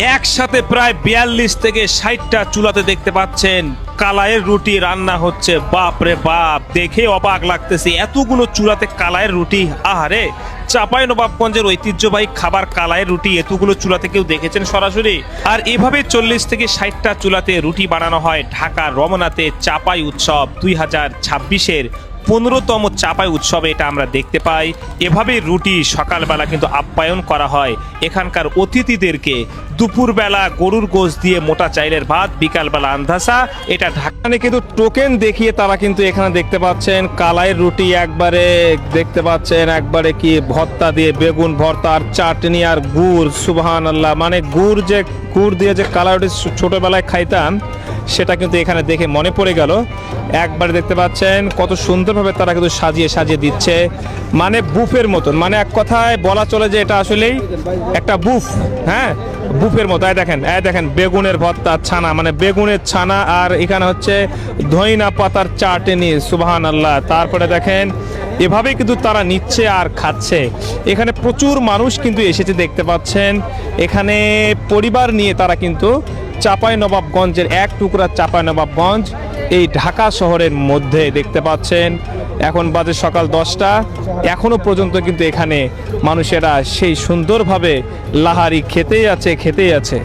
একসাথে প্রায় বিয়াল্লিশ থেকে ষাটটা চুলাতে দেখতে পাচ্ছেন কালায়ের রুটি রান্না হচ্ছে বাপ রে বাপ, দেখে অবাক লাগতেছে, এতগুলো চুলাতে কালায়ের রুটি, আহারে চাপাই নবাবগঞ্জের ঐতিহ্যবাহী খাবার কালায়ের রুটি, এতগুলো চুলাতে কেউ দেখেছেন সরাসরি? আর এভাবে চল্লিশ থেকে ষাটটা চুলাতে রুটি বানানো হয় ঢাকার রমনাতে চাপাই উৎসব দুই হাজার ছাব্বিশের পনেরোতম চাপাই উৎসবে এটা আমরা দেখতে পাই। এভাবে রুটি সকালবেলা কিন্তু আপ্যায়ন করা হয়। এখানকার অতিথিদেরকে দুপুরবেলা গরুর গোশ দিয়ে মোটা চাইলের ভাত, বিকালবেলা আন্ধাসা, এটা ঢাকানে কিন্তু টোকেন দেখিয়ে তারা কিন্তু এখানে দেখতে পাচ্ছেন কালাইয়ের রুটি একবারে দেখতে পাচ্ছেন, একবারে কি ভর্তা দিয়ে বেগুন ভর্তা আর চাটনি আর গুড় সুবহান আল্লাহ মানে গুড় যে, গুড় দিয়ে যে কালাই রুটি ছোটবেলায় খাইতাম সেটা কিন্তু এখানে দেখে মনে পড়ে গেল। একবার দেখতে পাচ্ছেন, কত সুন্দরভাবে তারা কিন্তু সাজিয়ে সাজিয়ে দিচ্ছে। মানে বুফের মতন মানে এক কথায় বলা চলে যে এটা আসলেই একটা বুফ হ্যাঁ? বুফের মতো। এই দেখেন এই দেখেন, বেগুনের ভর্তা ছানা মানে বেগুনের ছানা আর এখানে হচ্ছে ধইনা পাতার চাটনি সুবহান আল্লাহ তারপরে দেখেন, এভাবেই কিন্তু তারা নিচ্ছে আর খাচ্ছে। এখানে প্রচুর মানুষ কিন্তু এসেছে দেখতে পাচ্ছেন। এখানে পরিবার নিয়ে তারা কিন্তু চাপাই নবাবগঞ্জের এক টুকরা চাপাই নবাবগঞ্জ এই ঢাকা শহরের মধ্যে দেখতে পাচ্ছেন। এখন বাজে সকাল দশটা। এখনও পর্যন্ত কিন্তু এখানে মানুষেরা সেই সুন্দরভাবে লাহারি খেতেই আছে খেতেই আছে।